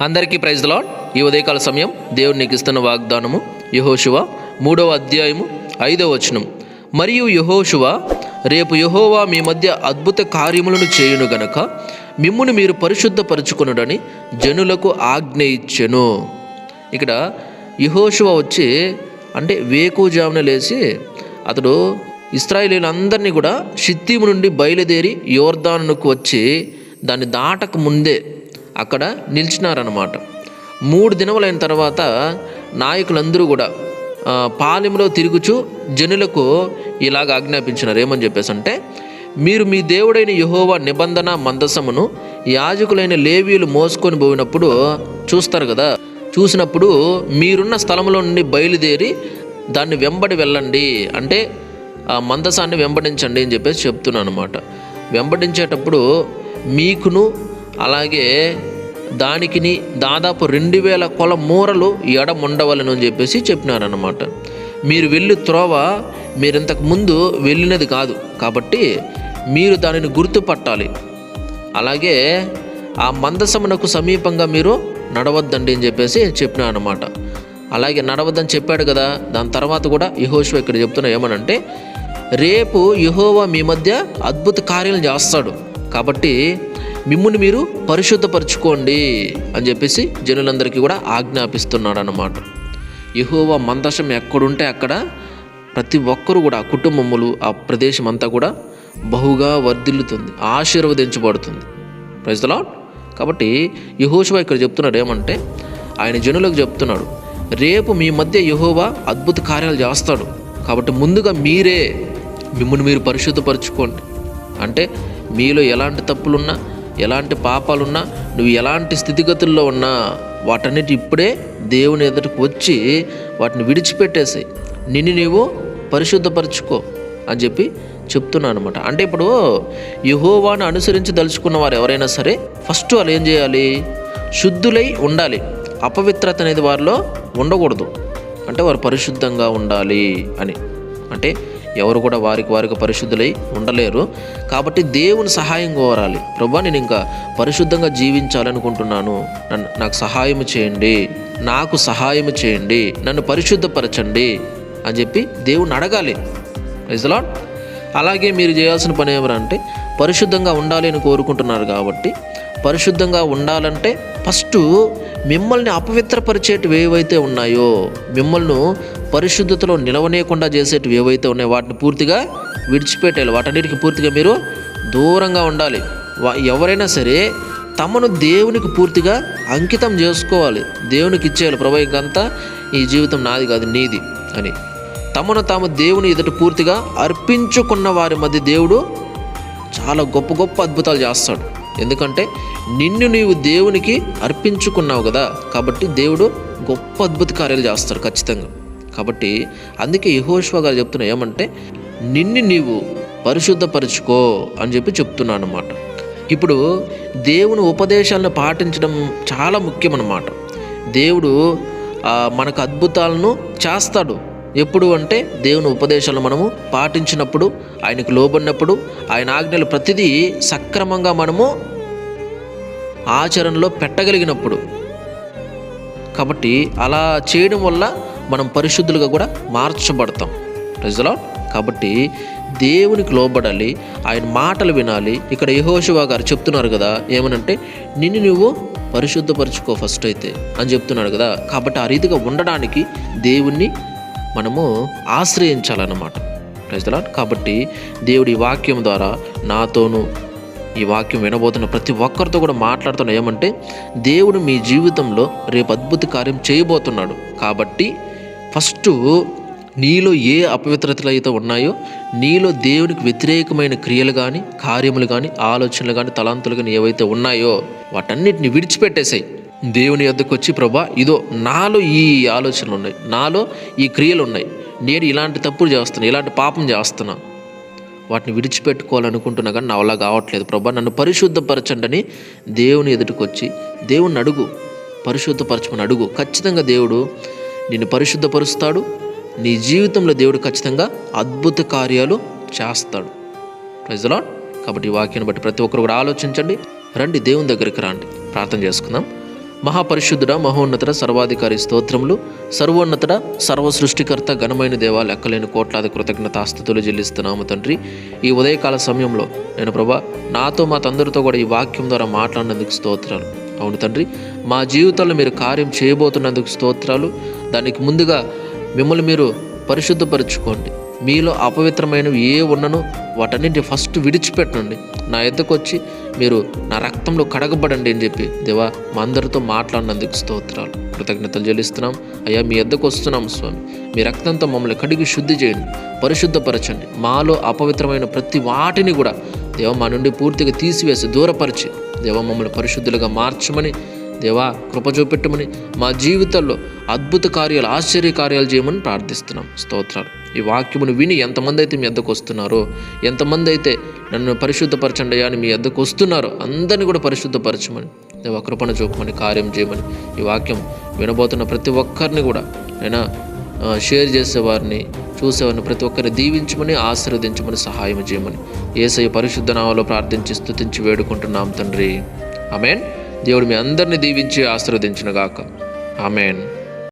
అందరికీ praise lord ఈ ఉదయకాల సమయం దేవుడు నీకు ఇస్తున్న వాగ్దానము యహోశువ మూడవ అధ్యాయము ఐదవ వచనం. మరియు యహోశువ రేపు యహోవా మీ మధ్య అద్భుత కార్యములను చేయును గనక మిమ్మును మీరు పరిశుద్ధపరచుకొనుడని జనులకు ఆజ్ఞ ఇచ్చెను. ఇక్కడ యహోశువ వచ్చి అంటే వేకుజామున లేచి అతడు ఇస్రాయేలీలందరినీ కూడా షిత్తీము నుండి బయలుదేరి యోర్దానుకు వచ్చి దాన్ని దాటక ముందే అక్కడ నిలిచినారనమాట మూడు దినములైన తర్వాత నాయకులందరూ కూడా పాలెంలో తిరుగుచు జనులకు ఇలాగ ఆజ్ఞాపించినారు. ఏమని చెప్పేసి అంటే మీరు మీ దేవుడైన యహోవా నిబంధన మందసమును యాజకులైన లేవీలు మోసుకొని పోయినప్పుడు చూస్తారు కదా. చూసినప్పుడు మీరున్న స్థలంలో నుండి బయలుదేరి దాన్ని వెంబడి వెళ్ళండి. అంటే ఆ మందసాన్ని వెంబడించండి అని చెప్పేసి చెప్తున్నాను అనమాట వెంబడించేటప్పుడు మీకును అలాగే దానికిని దాదాపు రెండు వేల కొల మూరలు ఎడముండవలను అని చెప్పేసి చెప్పినారన్నమాట. మీరు వెళ్ళి త్రోవ మీరు ఇంతకు ముందు వెళ్ళినది కాదు. కాబట్టి మీరు దానిని గుర్తుపట్టాలి. అలాగే ఆ మందసమునకు సమీపంగా మీరు నడవద్దండి అని చెప్పేసి చెప్పినా అనమాట అలాగే నడవద్దని చెప్పాడు కదా దాని తర్వాత కూడా యహోశివ ఇక్కడ చెప్తున్నా ఏమనంటే రేపు యహోవా మీ మధ్య అద్భుత కార్యాలు చేస్తాడు. కాబట్టి మిమ్ముని మీరు పరిశుద్ధపరచుకోండి అని చెప్పేసి జనులందరికీ కూడా ఆజ్ఞాపిస్తున్నాడు అన్నమాట యహోవా మందసం ఎక్కడుంటే అక్కడ ప్రతి ఒక్కరు కూడా ఆ కుటుంబములు ఆ ప్రదేశం అంతా కూడా బహుగా వర్ధిల్లుతుంది ఆశీర్వదించబడుతుంది. ప్రజలా కాబట్టి యహోశివ ఇక్కడ చెప్తున్నాడు ఏమంటే ఆయన జనులకు చెప్తున్నాడు రేపు మీ మధ్య యహోవా అద్భుత కార్యాలు చేస్తాడు. కాబట్టి ముందుగా మీరే మిమ్మల్ని మీరు పరిశుద్ధపరచుకోండి. అంటే మీలో ఎలాంటి తప్పులున్నా ఎలాంటి పాపాలున్నా నువ్వు ఎలాంటి స్థితిగతుల్లో ఉన్నా వాటన్నిటి ఇప్పుడే దేవుని ఎదుటికి వచ్చి వాటిని విడిచిపెట్టేసి నిన్ను నీవు పరిశుద్ధపరచుకో అని చెప్పి చెప్తున్నాను అనమాట అంటే ఇప్పుడు యహోవాను అనుసరించి దలుచుకున్న వారు ఎవరైనా సరే ఫస్ట్ వాళ్ళు ఏం చేయాలి? శుద్ధులై ఉండాలి. అపవిత్రత అనేది వారిలో ఉండకూడదు. అంటే వారు పరిశుద్ధంగా ఉండాలి అని. అంటే ఎవరు కూడా వారికి వారికి పరిశుద్ధులై ఉండలేరు. కాబట్టి దేవుని సహాయం కోరాలి. ప్రభా నేను ఇంకా పరిశుద్ధంగా జీవించాలనుకుంటున్నాను. నన్ను నాకు సహాయం చేయండి. నాకు సహాయం చేయండి. నన్ను పరిశుద్ధపరచండి అని చెప్పి దేవుని అడగాలి. రైజలాడ్ అలాగే మీరు చేయాల్సిన పని ఏమరంటే పరిశుద్ధంగా ఉండాలి అని కోరుకుంటున్నారు కాబట్టి పరిశుద్ధంగా ఉండాలంటే ఫస్ట్ మిమ్మల్ని అపవిత్రపరిచేటివి ఏవైతే ఉన్నాయో మిమ్మల్ని పరిశుద్ధతలో నిలవనేకుండా చేసేటివి ఏవైతే ఉన్నాయో వాటిని పూర్తిగా విడిచిపెట్టాలి వాటన్నిటికి పూర్తిగా మీరు దూరంగా ఉండాలి. ఎవరైనా సరే తమను దేవునికి పూర్తిగా అంకితం చేసుకోవాలి. దేవునికి ఇచ్చేయాలి. ప్రభా ఇంకంతా ఈ జీవితం నాది కాదు నీది అని. తమను తాము దేవుని ఎదుట పూర్తిగా అర్పించుకున్న వారి మధ్య దేవుడు చాలా గొప్ప గొప్ప అద్భుతాలు చేస్తాడు. ఎందుకంటే నిన్ను నీవు దేవునికి అర్పించుకున్నావు కదా కాబట్టి దేవుడు గొప్ప అద్భుత కార్యాలు చేస్తాడు ఖచ్చితంగా. కాబట్టి అందుకే యహోష్వా గారు చెప్తున్నా ఏమంటే నిన్ను నీవు పరిశుద్ధపరచుకో అని చెప్పి చెప్తున్నాను అనమాట ఇప్పుడు దేవుని ఉపదేశాలను పాటించడం చాలా ముఖ్యం అన్నమాట దేవుడు మనకు అద్భుతాలను చేస్తాడు. ఎప్పుడు అంటే దేవుని ఉపదేశాలు మనము పాటించినప్పుడు ఆయనకు లోబడినప్పుడు ఆయన ఆజ్ఞలు ప్రతిదీ సక్రమంగా మనము ఆచరణలో పెట్టగలిగినప్పుడు. కాబట్టి అలా చేయడం వల్ల మనం పరిశుద్ధులుగా కూడా మార్చబడతాం. ప్రజలో కాబట్టి దేవునికి లోబడాలి ఆయన మాటలు వినాలి. ఇక్కడ యహోశివా గారు చెప్తున్నారు కదా ఏమనంటే నిన్ను నువ్వు పరిశుద్ధపరచుకో ఫస్ట్ అయితే అని చెప్తున్నాడు కదా. కాబట్టి ఆ రీతిగా ఉండడానికి దేవుణ్ణి మనము ఆశ్రయించాలన్నమాట. ప్రజలా కాబట్టి దేవుడి వాక్యం ద్వారా నాతోనూ ఈ వాక్యం వినబోతున్న ప్రతి ఒక్కరితో కూడా మాట్లాడుతున్న ఏమంటే దేవుడు మీ జీవితంలో రేపు అద్భుత కార్యం చేయబోతున్నాడు. కాబట్టి ఫస్ట్ నీలో ఏ అపవిత్రతలు అయితే ఉన్నాయో నీలో దేవునికి వ్యతిరేకమైన క్రియలు కానీ కార్యములు కానీ ఆలోచనలు కానీ తలాంతులు కానీ ఏవైతే ఉన్నాయో వాటన్నిటిని విడిచిపెట్టేసాయి. దేవుని యొద్దకు వచ్చి ప్రభా ఇదో నాలో ఈ ఆలోచనలు ఉన్నాయి. నాలో ఈ క్రియలు ఉన్నాయి. నేను ఇలాంటి తప్పులు చేస్తున్నా ఇలాంటి పాపం చేస్తున్నా. వాటిని విడిచిపెట్టుకోవాలనుకుంటున్నా కానీ నా వల్ల కావట్లేదు. ప్రభా నన్ను పరిశుద్ధపరచండి దేవుని ఎదుటికి వచ్చి దేవుని అడుగు. పరిశుద్ధపరచమని అడుగు. ఖచ్చితంగా దేవుడు నిన్ను పరిశుద్ధపరుస్తాడు. నీ జీవితంలో దేవుడు ఖచ్చితంగా అద్భుత కార్యాలు చేస్తాడు. ప్రజలా కాబట్టి ఈ వాక్యాన్ని బట్టి ప్రతి ఒక్కరు కూడా ఆలోచించండి. రండి దేవుని దగ్గరికి రండి. ప్రార్థన చేసుకుందాం. మహాపరిశుద్ధుడ మహోన్నతుడ సర్వాధికారి స్తోత్రములు సర్వోన్నతుడ సర్వ సృష్టికర్త ఘనమైన దేవా లెక్కలేని కోట్లాది కృతజ్ఞతాస్థుతులు చెల్లిస్తున్నాము తండ్రి. ఈ ఉదయకాల సమయంలో నేను ప్రభా నాతో మా తందరితో కూడా ఈ వాక్యం ద్వారా మాట్లాడినందుకు స్తోత్రాలు. అవును తండ్రి మా జీవితంలో మీరు కార్యం చేయబోతున్నందుకు స్తోత్రాలు. దానికి ముందుగా మిమ్మల్ని మీరు పరిశుద్ధపరచుకోండి. మీలో అపవిత్రమైనవి ఏ ఉన్ననో వాటన్నింటి ఫస్ట్ విడిచిపెట్టండి నా ఎద్దకు వచ్చి మీరు నా రక్తంలో కడగబడండి అని చెప్పి దేవా మా అందరితో మాట్లాడినందుకు స్తోత్రాలు. కృతజ్ఞతలు చెల్లిస్తున్నాం. అయ్యా మీ ఎద్దకు వస్తున్నాం స్వామి. మీ రక్తంతో మమ్మల్ని కడిగి శుద్ధి చేయండి పరిశుద్ధపరచండి. మాలో అపవిత్రమైన ప్రతి వాటిని కూడా దేవ మా నుండి పూర్తిగా తీసివేసి దూరపరిచి దేవ మమ్మల్ని పరిశుద్ధులుగా మార్చమని దేవా కృప చూపెట్టమని మా జీవితాల్లో అద్భుత కార్యాలు ఆశ్చర్య కార్యాలు చేయమని ప్రార్థిస్తున్నాం. స్తోత్రాలు. ఈ వాక్యమును విని ఎంతమంది అయితే మీ ఎద్దకు వస్తున్నారో ఎంతమంది అయితే నన్ను పరిశుద్ధపరచండి అని మీ ఎద్దకు వస్తున్నారో అందరిని కూడా పరిశుద్ధపరచమని దేవా కృపణ చూపమని కార్యం చేయమని ఈ వాక్యం వినబోతున్న ప్రతి ఒక్కరిని కూడా నేను షేర్ చేసేవారిని చూసేవారిని ప్రతి ఒక్కరిని దీవించమని ఆశీర్వదించమని సహాయం చేయమని ఏసై పరిశుద్ధ నామలో ప్రార్థించి స్థుతించి వేడుకుంటున్నాం తండ్రి. ఆమెన్. దేవుడు మీ అందరిని దీవించి ఆశీర్వదించినగాక. ఆమెన్.